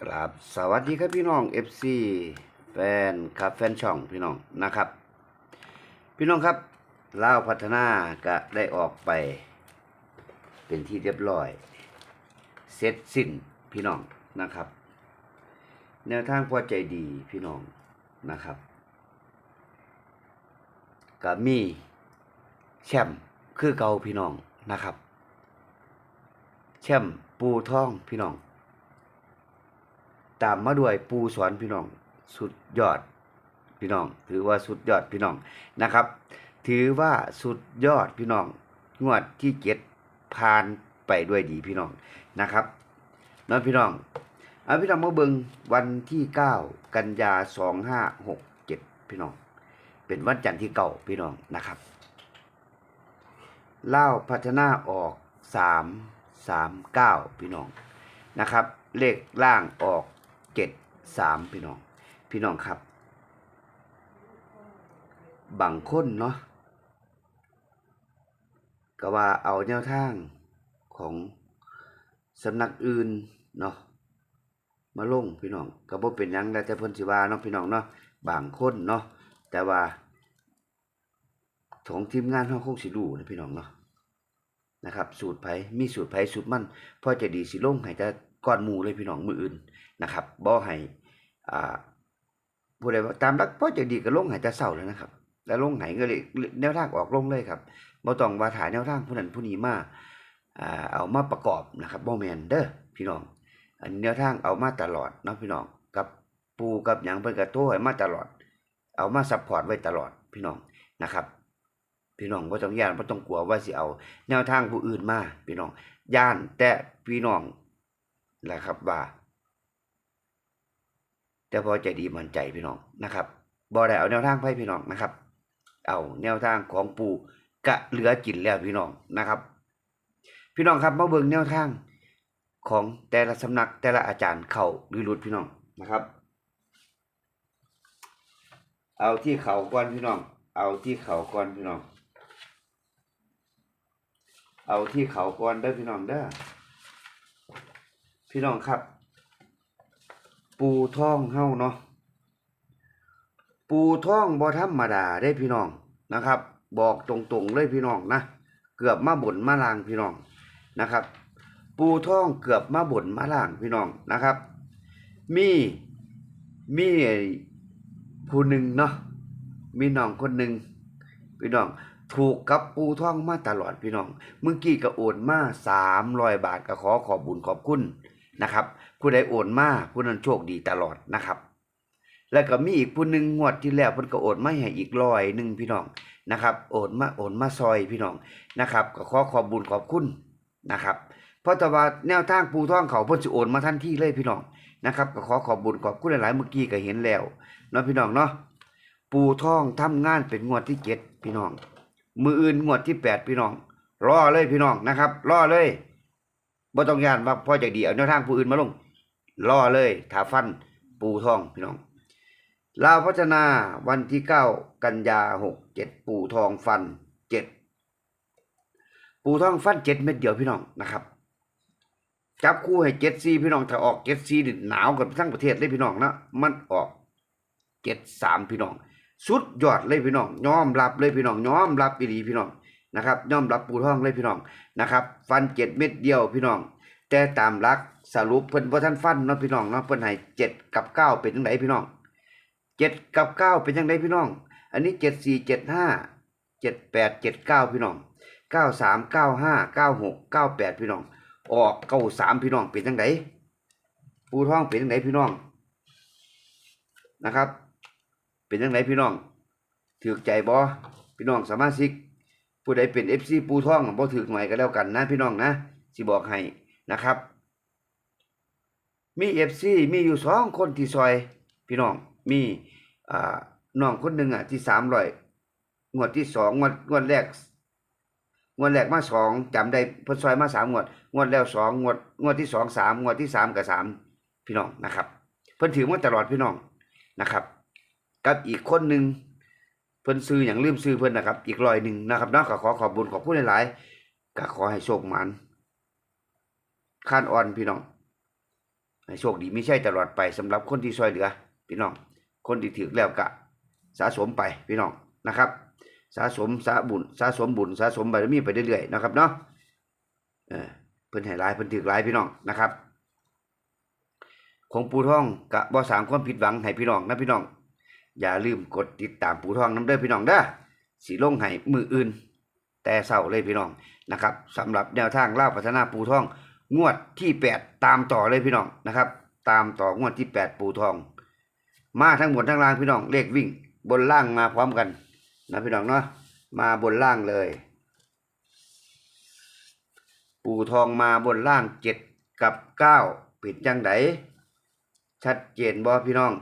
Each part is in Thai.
กราบสวัสดีครับพี่น้อง FC แฟนครับแฟนช่องพี่น้องนะครับ พี่น้องครับล่าวพัฒนาก็ได้ออกไป เป็นที่เรียบร้อยเสร็จสิ้นพี่น้องนะครับ แนวทางพอใจดีพี่น้องนะครับก็มีแชมป์คือเก่าพี่น้องนะครับ แชมป์ปูท่องพี่น้อง ตามมาด้วยปูสอนพี่น้อง สุดยอดพี่น้อง ถือว่าสุดยอดพี่น้องนะครับ ถือว่าสุดยอดพี่น้อง งวดที่เจ็ดผ่านไปด้วยดีพี่น้องนะครับน้องพี่น้องเอาพี่น้องมาเบิงวันที่เก้ากันยาสองห้าหกเจ็ดพี่น้อง เป็นวันจันทร์ที่เก่าพี่น้องนะครับเล่าพัฒนาออกสามสามเก้าพี่น้องนะครับ เลขล่างออก สามพี่น้อง พี่น้องครับ บางคนเนาะก็ว่าเอาแนวทางของสำนักอื่นเนาะมาลงพี่น้องก็บ่เป็นยังแล้วแต่เพิ่นสิว่าเนาะพี่น้องเนาะบางคนเนาะแต่ว่าของทีมงานเฮาคงสิรู้นะพี่น้องเนาะนะครับ สูตรไผมีสูตรไผสูตรมันพอจะดีสิลงให้แต่ ก่อนหมู่เลยพี่น้องมืออื่นนะครับบ่ให้อ่าผู้ใดว่าตามหลักพอจะดีก็ลงห้แต่เช้าแล้วนะครับ แล้วลงไหนก็เลยแนวทางออกลงเลยครับบ่ต้องว่าถ่ายแนวทางผู้นั้นผู้นี้มาอ่าเอามาประกอบนะครับบ่แมนเด้อพี่น้อง อันแนวทางเอามาตลอดเนาะพี่น้องกับปูกับหยังเพิ่นก็โทรให้มาตลอด เอามาซัพพอร์ตไว้ตลอดพี่น้องนะครับพี่น้องบ่ต้องย่านบ่ต้องกลัวว่าสิเอา แนวทางผู้อื่นมาพี่น้องย่านแต่พี่น้อง แหละครับว่าแต่พอใจดีมั่นใจพี่น้องนะครับบ่ได้เอาแนวทางไปพี่น้องนะครับ เอาแนวทางของปู่กะเหลือกินแล้วพี่น้องนะครับ พี่น้องครับมาเบิ่งแนวทางของแต่ละสำนักแต่ละอาจารย์เข้าหรือหลุดพี่น้องนะครับ เอาที่เขาก่อนพี่น้อง เอาที่เขาก่อนพี่น้อง เอาที่เขาก่อนเด้อพี่น้องเด้อ พี่น้องครับ ปูท่องเฮาเนาะปูท่องบ่ธรรมดาได้พี่น้องนะครับ บอกตรงๆเลยพี่น้องนะเกือบมาบ่นมาลางพี่น้องนะครับ ปูท่องเกือบมาบ่นมาล่างพี่น้องนะครับ มีมีผู้หนึ่งเนาะมีน้องคนหนึ่งพี่น้องถูกกับปูท่องมาตลอดพี่น้อง เมื่อกี้ก็โอนมาสามร้อยบาทก็ขอขอบบุญขอบคุณ นะครับ ผู้ใดโอนมาผู้นั้นโชคดีตลอดนะครับ แล้วก็มีอีกผู้หนึ่งงวดที่แล้วเพิ่นก็โอนมาให้อีกร้อยหนึ่งพี่น้องนะครับโอนมาโอนมาซอยพี่น้องนะครับก็ขอขอบบุญขอบคุณนะครับเพราะแต่ว่าแนวทางปูท่องเขาเพิ่นสิโอนมาทันทีเลยพี่น้องนะครับก็ขอขอบบุญขอบคุณหลายๆเมื่อกี้ก็เห็นแล้วเนาะพี่น้องเนาะปูท่องทำงานเป็นงวดที่เจ็ดพี่น้องมืออื่นงวดที่แปดพี่น้องรอเลยพี่น้องนะครับ รอเลย บ่ต้องยานว่าพ่อจะดีเอาแนวทางผู้อื่นมาลงรอเลยถาฟันปูทองพี่น้องลาวพัฒนาวันที่เก้ากันยาหกเจ็ดปูทองฟันเจ็ดปูทองฟันเจ็ดเม็ดเดียวพี่น้องนะครับ จับคู่ให้เจ็ดซีพี่น้องถ้าออกเจ็ดซีหนาวกันทั้งประเทศเลยพี่น้องนะมันออกเจ็ดสามพี่น้อง สุดยอดเลยพี่น้องยอมรับเลยพี่น้องยอมรับอีหลีพี่น้อง นะครับย่อมรับปูท่องเลยพี่น้องนะครับฟันเจ็ดเม็ดเดียวพี่น้อง แต่ตามหลักสรุปเพิ่นบ่ทันฟันเนาะพี่น้องเนาะเพิ่นให้เจ็ดกับเก้าเป็นจังไดพี่น้องเจ็ดกับเก้าเป็นจังไดพี่น้อง อันนี้เจ็ดสี่เจ็ดห้าเจ็ดแปดเจ็ดเก้าพี่น้องเก้าสามเก้าห้าเก้าหกเก้าแปดพี่น้อง ออกเก้าสามพี่น้องเป็นจังไดปูท่องเป็นจังไดพี่น้องนะครับ เป็นจังไดพี่น้องถือใจบ่พี่น้องสามาชิก ผู้ใดเป็น FC ปูท่องบ่ถือหน่อยก็แล้วกันนะพี่น้องนะสิบอกให้นะครับ มี FC มีอยู่สองคนที่ซอย พี่น้องมีอ่าน้องคนหนึ่งอะที่300งวดที่สองงวดงวดแรกงวดแรกมาสองจำได้เพิ่นซอยมาสามงวด งวดแล้วสองงวด งวดที่สองสามงวดที่สามกับสามพี่น้องนะครับ เพิ่นถือมาตลอดพี่น้องนะครับ กับอีกคนหนึ่ง เพิ่นซื้ออย่างลืมซื้อเพิ่นนะครับ อีกร้อยหนึ่งนะครับเนาะก็ขอขอบบุญขอบคุณหลายๆก็ขอให้โชคหมันข้านอ่อนพี่น้องให้โชคดีไมีใช่ตลอดไปสำหรับคนที่ช่วยเหลือ พี่น้อง คนที่ถือแล้วก็สะสมไปพี่น้องนะครับ สะสมสะบุญสะสมบุญสะสมบารมีไปเรื่อยๆนะครับเนาะเออเพิ่นให้หลายเพิ่นถือหลายพี่น้องนะครับ ของปูทองกะบ่สางความผิดหวังให้พี่น้องนะพี่น้อง อย่าลืมกดติดตามปูทองน้ำเด้อพี่น้องเด้อสิลงให้มืออื่น แต่เศร้าเลยพี่น้องนะครับสำหรับแนวทางเล่าพัฒนาปูทอง งวดที่แปดตามต่อเลยพี่น้องนะครับ ตามต่องวดที่แปดปูทอง มาทั้งหมดทั้งล่างพี่น้องเลขวิ่ง บนล่างมาพร้อมกันนะพี่น้องเนาะมาบนล่างเลย ปูทองมาบนล่างเจ็ดกับเก้าปิดจังไดชัดเจนบ่พี่น้อง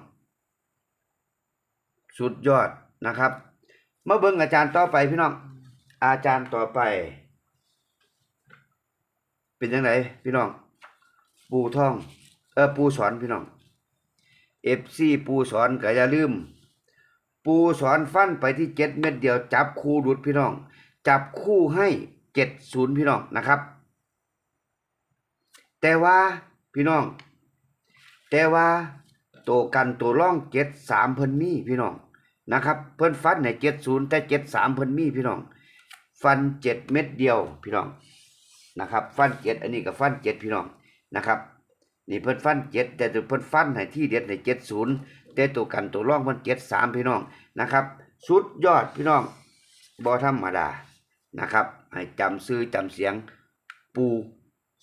สุดยอดนะครับมาเบิ่งอาจารย์ต่อไปพี่น้อง อาจารย์ต่อไป เป็นยังไงพี่น้อง ปูท่อง เออปูสอนพี่น้องเอฟซีปูสอนก็อย่าลืม ปูสอนฟันไปที่เจ็ดเม็ดเดียว จับคู่หลุดพี่น้อง จับคู่ให้เจ็ดศูนย์พี่น้องนะครับ แต่ว่าพี่น้อง แต่ว่า ตัวกันตัวร่องเจ็ดสามเพิ่นมีพี่น้องนะครับ เพิ่นฟันในเจ็ดศูนย์แต่เจ็ดสามเพิ่นมีพี่น้อง ฟันเจ็ดเม็ดเดียวพี่น้องนะครับ ฟันเจ็ดอันนี้ก็ฟันเจ็ดพี่น้องนะครับนี่เพิ่นฟันเจ็ดแต่ตัวเพิ่นฟันให้ที่เด็ดในเจ็ดศูนย์แต่ตัวกันตัวร่องเพิ่นเจ็ดสามพี่น้องนะครับสุดยอดพี่น้องบ่ธรรมดานะครับ ให้จำซื้อจำเสียงปู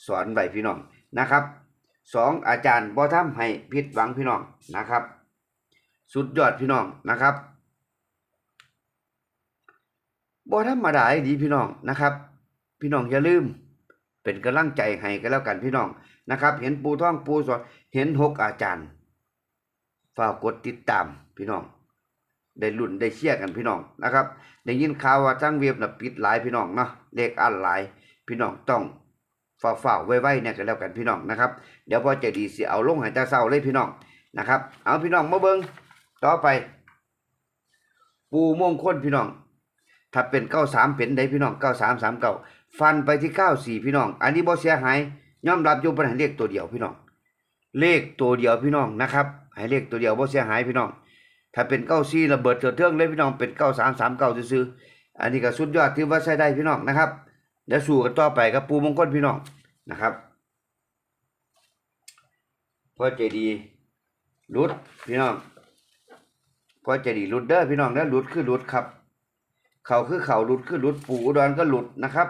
สอนไว้พี่น้องนะครับ สองอาจารย์บ่ทำให้ผิดหวังพี่น้องนะครับ สุดยอดพี่น้องนะครับบ่ธรรมดาอีดีพี่น้องนะครับ พี่น้องอย่าลืม เป็นกำลังใจให้กันแล้วกันพี่น้องนะครับ เห็นปูท่องปูสอนเห็นหกอาจารย์ฝากกดติดตามพี่น้อง ได้รุ่นได้เชียร์กันพี่น้องนะครับได้ยินข่าวว่าทั้งเว็บนะปิดหลายพี่น้องเนาะเลขอันหลายพี่น้องต้อง ฝ่าฝ่าๆไว้เนี่ยกันแล้วกันพี่น้องนะครับ เดี๋ยวพอใจะดีสิเอาลงให้ตาเศร้าเลยพี่น้องนะครับ เอาพี่น้องมาเบิงต่อไป ปูมงคลพี่น้อง ถ้าเป็นเก้าสามเป็นได้พี่น้องเก้าสามสามเก้าฟันไปที่เก้าสี่พี่น้อง อันนี้บ่เสียหายย่อมรับอยู่ปัญหาเลขตัวเดียวพี่น้อง เลขตัวเดียวพี่น้องนะครับให้เลขตัวเดียวบ่เสียหายพี่น้อง ถ้าเป็นเก้าสี่ระเบิดเถิดเทิงเลยพี่น้องเป็นเก้าสามสามเก้าซื้ออันนี้ก็สุดยอดถือว่าใช้ได้พี่น้องนะครับ เดี๋ยวสู้กันต่อไปกับปูมงคลพี่น้องนะครับพ่อใจดีรุดพี่น้องพ่อใจดีรุดเด้อพี่น้องแล้วรุดคือรุดครับ เขาคือเขาหลุดคือหลุดปูอุดรก็หลุดนะครับ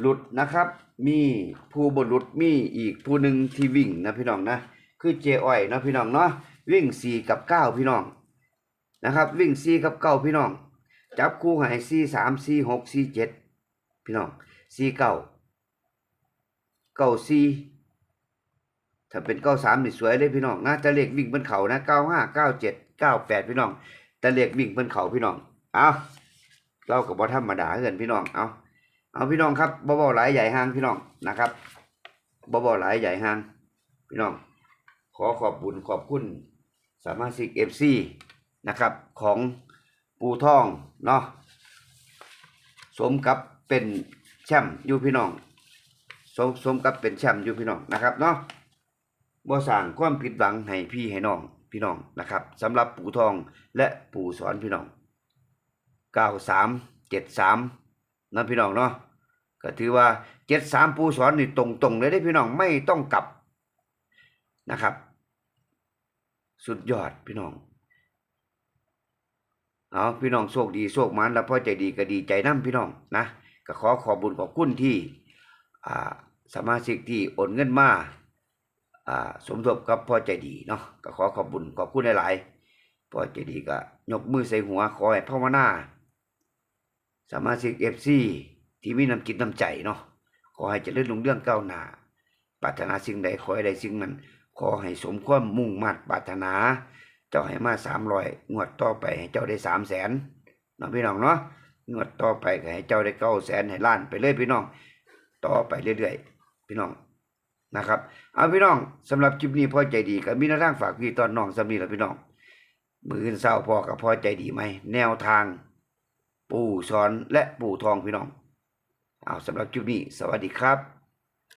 หลุดนะครับ มีผู้บหลุดมีอีกผู้หนึ่งที่วิ่งนะพี่น้องนะคือเจอ้อยนะพี่น้องเนาะวิ่งสี่กับเก้าพี่น้องนะครับ วิ่งสี่กับเก้าพี่น้อง จับคู่ให้สี่สามสี่หกสี่เจ็ดพี่น้องสี่เก้าเก้าสี่ถ้าเป็นเก้าสามนี่สวยเลยพี่น้องนะแต่เลขวิ่งบนเขานะเก้าห้าเก้าเจ็ดเก้าแปดพี่น้องแต่เลขวิ่งบนเขาพี่น้องเอาเรากับ่ธรรมดาเกินพี่น้องเอาเอาพี่น้องครับบ่บ่หลายใหญ่ห้างพี่น้องนะครับบ่บ่หลายใหญ่ห้างพี่น้อง ขอขอบบุญขอบคุณสามาชิกเอฟซีนะครับของ ปูทองเนาะสมกับเป็นแชมป์อยู่พี่น้องสมสมกับเป็นแชมป์อยู่พี่น้องนะครับเนาะบ่สร้างความผิดหวังให้พี่ให้น้องพี่น้องนะครับสำหรับปู่ทองและปู่สอนพี่น้อง9373นะพี่น้องเนาะก็ถือว่า73ปู่สอนนี่ตรงๆเลยได้พี่น้องไม่ต้องกลับนะครับ สุดยอดพี่น้อง เอาพี่น้องโชคดีโชคมันแล้วพ่อใจดีก็ดีใจน้ำพี่น้องนะก็ขอขอบุญขอบคุณที่สมาชิกที่โอนเงินมาสมทบกับพ่อใจดีเนาะก็ขอขอบบุญขอบคุณหลายๆพ่อใจดีก็ยกมือใส่หัวขอให้ภาวนาสมาชิกเอฟซีที่มีน้ำจิตน้ำใจเนาะขอให้เจริญรุ่งเรื่องก้าวหน้าปรารถนาสิ่งใดขอให้ได้สิ่งนั้น ขอให้สมความมุ่งมั่นปรารถนา จ้าให้มาสามร้อยงวดต่อไปให้เจ้าได้สามแสนเนาะพี่น้องเนาะงวดต่อไปให้เจ้าได้เก้าแสนให้ล้านไปเลยพี่น้อง ต่อไปเรื่อยๆ พี่น้องนะครับ เอาพี่น้องสำหรับคลิปนี้พอใจดีก็มีแนวทางฝากพี่ตอนน้องสำนีแหละพี่น้อง มืออื่นเศร้าพอกับพอใจดีไหมแนวทาง ปู่สอนและปู่ทองพี่น้อง เอาสำหรับคลิปนี้ สวัสดีครับ